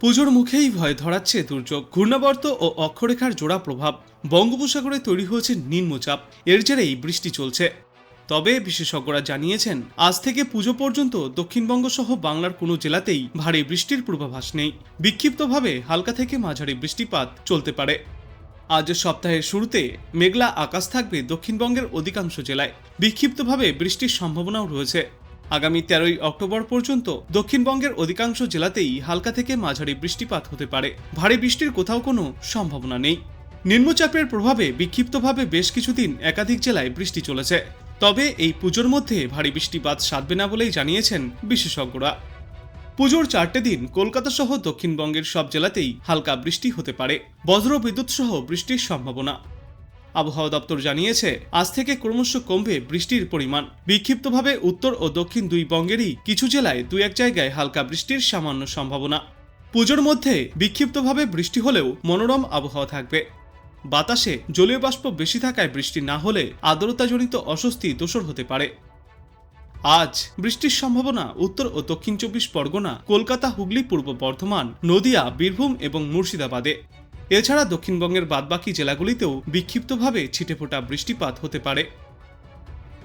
পুজোর মুখেই ভয় ধরাচ্ছে দুর্যোগ। ঘূর্ণাবর্ত ও অক্ষরেখার জোড়া প্রভাব বঙ্গোপসাগরে তৈরি হয়েছে নিম্নচাপ। এর জেরেই বৃষ্টি চলছে। তবে বিশেষজ্ঞরা জানিয়েছেন, আজ থেকে পুজো পর্যন্ত দক্ষিণবঙ্গ সহ বাংলার কোনো জেলাতেই ভারী বৃষ্টির পূর্বাভাস নেই। বিক্ষিপ্তভাবে হালকা থেকে মাঝারি বৃষ্টিপাত চলতে পারে। আজ সপ্তাহের শুরুতে মেঘলা আকাশ থাকবে দক্ষিণবঙ্গের অধিকাংশ জেলায়। বিক্ষিপ্তভাবে বৃষ্টির সম্ভাবনাও রয়েছে। আগামী তেরোই অক্টোবর পর্যন্ত দক্ষিণবঙ্গের অধিকাংশ জেলাতেই হালকা থেকে মাঝারি বৃষ্টিপাত হতে পারে। ভারী বৃষ্টির কোথাও কোনো সম্ভাবনা নেই। নিম্নচাপের প্রভাবে বিক্ষিপ্তভাবে বেশ কিছুদিন একাধিক জেলায় বৃষ্টি চলেছে। তবে এই পুজোর মধ্যে ভারী বৃষ্টিপাত সাধবে না বলেই জানিয়েছেন বিশেষজ্ঞরা। পুজোর চারটে দিন কলকাতা সহ দক্ষিণবঙ্গের সব জেলাতেই হালকা বৃষ্টি হতে পারে। বজ্র বিদ্যুৎ সহ বৃষ্টির সম্ভাবনা। আবহাওয়া দপ্তর জানিয়েছে, আজ থেকে ক্রমশ কমবে বৃষ্টির পরিমাণ। বিক্ষিপ্তভাবে উত্তর ও দক্ষিণ দুই বঙ্গেরই কিছু জেলায় দু এক জায়গায় হালকা বৃষ্টির সামান্য সম্ভাবনা। পুজোর মধ্যে বিক্ষিপ্তভাবে বৃষ্টি হলেও মনোরম আবহাওয়া থাকবে। বাতাসে জলীয় বাষ্প বেশি থাকায় বৃষ্টি না হলে আর্দ্রতাজনিত অস্বস্তি দোসর হতে পারে। আজ বৃষ্টির সম্ভাবনা উত্তর ও দক্ষিণ চব্বিশ পরগনা, কলকাতা, হুগলি, পূর্ব বর্ধমান, নদিয়া, বীরভূম এবং মুর্শিদাবাদে। এছাড়া দক্ষিণবঙ্গের বাদবাকি জেলাগুলিতেও বিক্ষিপ্তভাবে ছিটেফোঁটা বৃষ্টিপাত হতে পারে।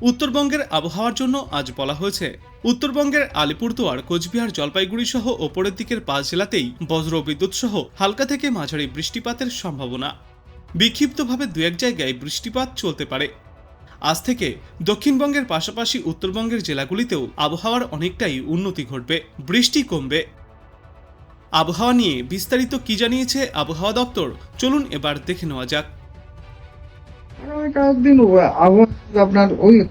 উত্তরবঙ্গের আবহাওয়ার জন্য আজ বলা হয়েছে, উত্তরবঙ্গের আলিপুরদুয়ার, কোচবিহার, জলপাইগুড়ি সহ ওপরের দিকের পাঁচ জেলাতেই বজ্র বিদ্যুৎ সহ হালকা থেকে মাঝারি বৃষ্টিপাতের সম্ভাবনা। বিক্ষিপ্তভাবে দু এক জায়গায় বৃষ্টিপাত চলতে পারে। আজ থেকে দক্ষিণবঙ্গের পাশাপাশি উত্তরবঙ্গের জেলাগুলিতেও আবহাওয়ার অনেকটাই উন্নতি ঘটবে, বৃষ্টি কমবে। আবহাওয়া নিয়ে বিস্তারিত কি জানিয়েছে আবহাওয়া দপ্তর? চলুন এবার দেখে নেওয়া যাক। কয়েকদিন আবহাওয়া আপনার ওই,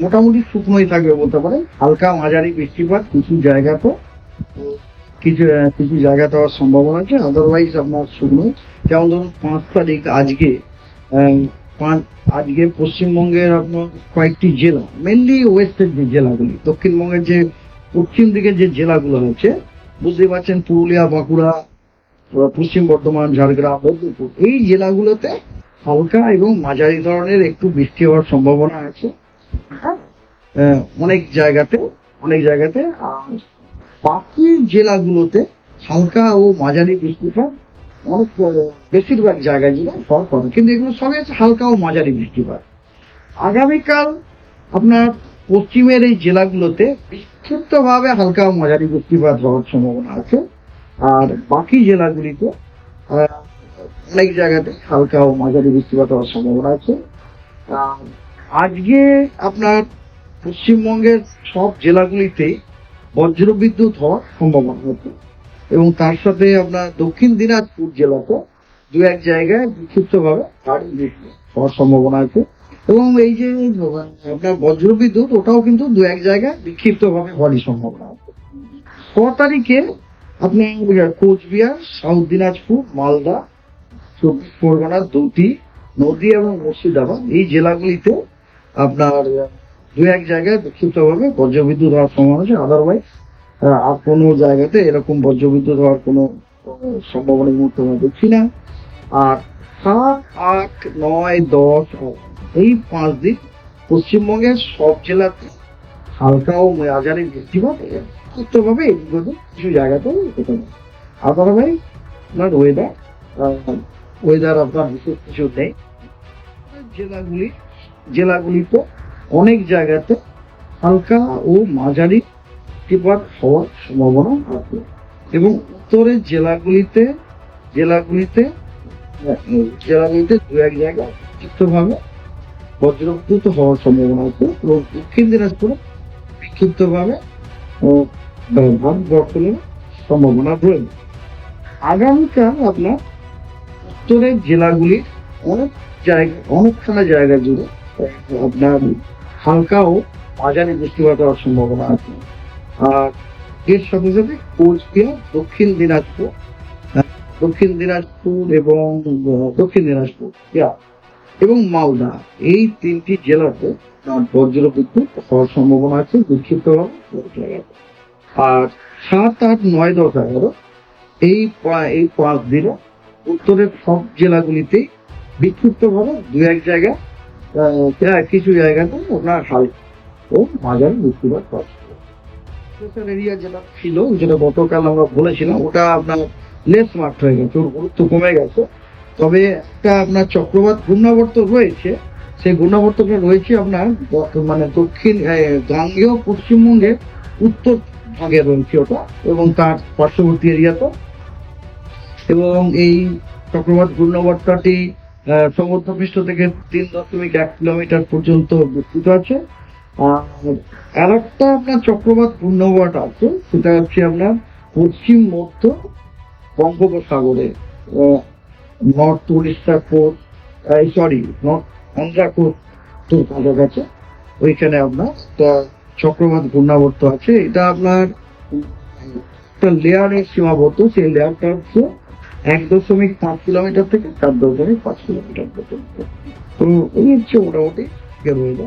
মোটামুটি শুকনোই থাকবে বলতে পারেন। হালকা মাঝারি বৃষ্টিপাত কিছু জায়গাতে কিছু কিছু জায়গাতে হওয়ার সম্ভাবনা আছে। আদারওয়াইজ আপনার শুকনো যেমন ধরুন, পাঁচ তারিখ আজকে পাঁচ- আজকে পশ্চিমবঙ্গের আপনার কয়েকটি জেলা মেনলি ওয়েস্টের যে জেলাগুলি, দক্ষিণবঙ্গের যে, পশ্চিম দিকের যে জেলাগুলো হচ্ছে বুঝতে পারছেন পুরুলিয়া বাঁকুড়া পশ্চিম বর্ধমান ঝাড়গ্রাম মেদিনীপুর। এই জেলাগুলোতে হালকা এবং মাঝারি ধরনের একটু বৃষ্টি হওয়ার সম্ভাবনা আছে। আহ, অনেক জায়গাতে অনেক জায়গাতে। আর বাকি জেলাগুলোতে হালকা ও মাঝারি বৃষ্টিপাত অনেক বেশিরভাগ জায়গায় জুড়ে ফল পাবে কিন্তু এগুলো সবই হচ্ছে হালকা ও মাঝারি বৃষ্টিপাত। আগামীকাল আপনার পশ্চিমের এই জেলাগুলোতে বিক্ষিপ্তভাবে হালকা মাঝারি বৃষ্টিপাত হওয়ার সম্ভাবনা আছে। আর বাকি জেলাগুলিতে অনেক জায়গাতে হালকা ও মাঝারি বৃষ্টিপাত হওয়ার সম্ভাবনা আছে। আজকে আপনার পশ্চিমবঙ্গের সব জেলাগুলিতে বজ্রবিদ্যুৎ হওয়ার সম্ভাবনা আছে এবং তার সাথে আপনার দক্ষিণ দিনাজপুর জেলাতে দু এক জায়গায় বিক্ষিপ্তভাবে ভারী বৃষ্টি হওয়ার সম্ভাবনা আছে। এবং এই যে আপনার বজ্রবিদ্যুৎ, ওটাও কিন্তু দু এক জায়গায় বিক্ষিপ্তভাবে হওয়ারই সম্ভাবনা ক তারিখে আপনি কোচবিহার, সাউথ দিনাজপুর, মালদা চব্বিশ পরগনা দুটি, নদী এবং মুর্শিদাবাদ এই জেলাগুলিতে আপনার দু এক জায়গায় বিক্ষিপ্তভাবে বজ্রবিদ্যুৎ হওয়ার সম্ভাবনা আছে। আদারওয়াইজ আর কোনো জায়গাতে এরকম বজ্রবিদ্যুৎ হওয়ার কোনো সম্ভাবনা মুহূর্তে আমরা দেখছি না। আর সাত, আট, নয়, দশ এই পাঁচ দিন পশ্চিমবঙ্গের সব জেলাতে হালকা ও মাঝারি বৃষ্টিপাত উত্তরভাবে এগুলো কিছু জায়গাতে হতে পারে। আদারওয়াইজ আপনার ওয়েদার ওয়েদার আপনার বিশেষ কিছু নেই। জেলাগুলি জেলাগুলিতে অনেক জায়গাতে হালকা ও মাঝারি বৃষ্টিপাত হওয়ার সম্ভাবনা আছে এবং উত্তরের জেলাগুলিতে জেলাগুলিতে জেলাগুলিতে দু এক জায়গায় বিক্ষিপ্তভাবে বজ্রবিদ্যুৎ হওয়ার সম্ভাবনা আছে এবং দক্ষিণ দিনাজপুরে বিক্ষিপ্তভাবে ভাগ বর্তমানে সম্ভাবনা রয়েছে। আগামীকাল আপনার উত্তরের জেলাগুলির অনেক জায়গা অনেকখানা জায়গা জুড়ে আপনার হালকা ও মাঝারি বৃষ্টিপাত হওয়ার সম্ভাবনা আছে। আর এর সাথে সাথে কোচবিহার, দক্ষিণ দিনাজপুর দক্ষিণ দিনাজপুর এবং দক্ষিণ দিনাজপুর এবং মালদা এই তিনটি জেলাতে আহ, বজ্র বিদ্যুৎ হওয়ার সম্ভাবনা আছে বিক্ষিপ্তভাবে আর সাত আট নয় দশ এগারো এই এই পাঁচ দিনে উত্তরের সব জেলাগুলিতেই বিক্ষিপ্তভাবে দু এক জায়গায় আহ, কিছু জায়গাতে আপনার হালকা ও মাঝারি বৃষ্টিপাত স্পেশাল এরিয়া যেটা ছিল যেটা গতকাল আমরা বলেছিলাম ওটা আপনার লেস মার্ক হয়ে গেছে ওর গুরুত্ব কমে গেছে। তবে একটা আপনার চক্রবাত ঘূর্ণাবর্ত রয়েছে, সেই ঘূর্ণাবর্তটা রয়েছে আপনার মানে দক্ষিণ গাঙ্গেয়, পশ্চিমবঙ্গের উত্তর ভাগে রয়েছে ওটা এবং তার পার্শ্ববর্তী এরিয়াতে এবং এই চক্রবাত ঘূর্ণাবর্তটি সমুদ্রপৃষ্ঠ থেকে তিন দশমিক এক কিলোমিটার পর্যন্ত বিস্তৃত আছে। আর একটা আপনার চক্রবাত ঘূর্ণাবর্ত আছে, সেটা হচ্ছে আপনার পশ্চিম মধ্য বঙ্গোপসাগরে north Orissa coast sorry north Andhra coast তোর কাছাকাছি ওইখানে আপনার একটা চক্রবাত ঘূর্ণাবর্ত আছে। এটা আপনার একটা লেয়ারে সীমাবদ্ধ। সেই লেয়ারটা হচ্ছে এক দশমিক পাঁচ কিলোমিটার থেকে চার দশমিক পাঁচ কিলোমিটার পর্যন্ত। তো এই হচ্ছে মোটামুটি রয়ে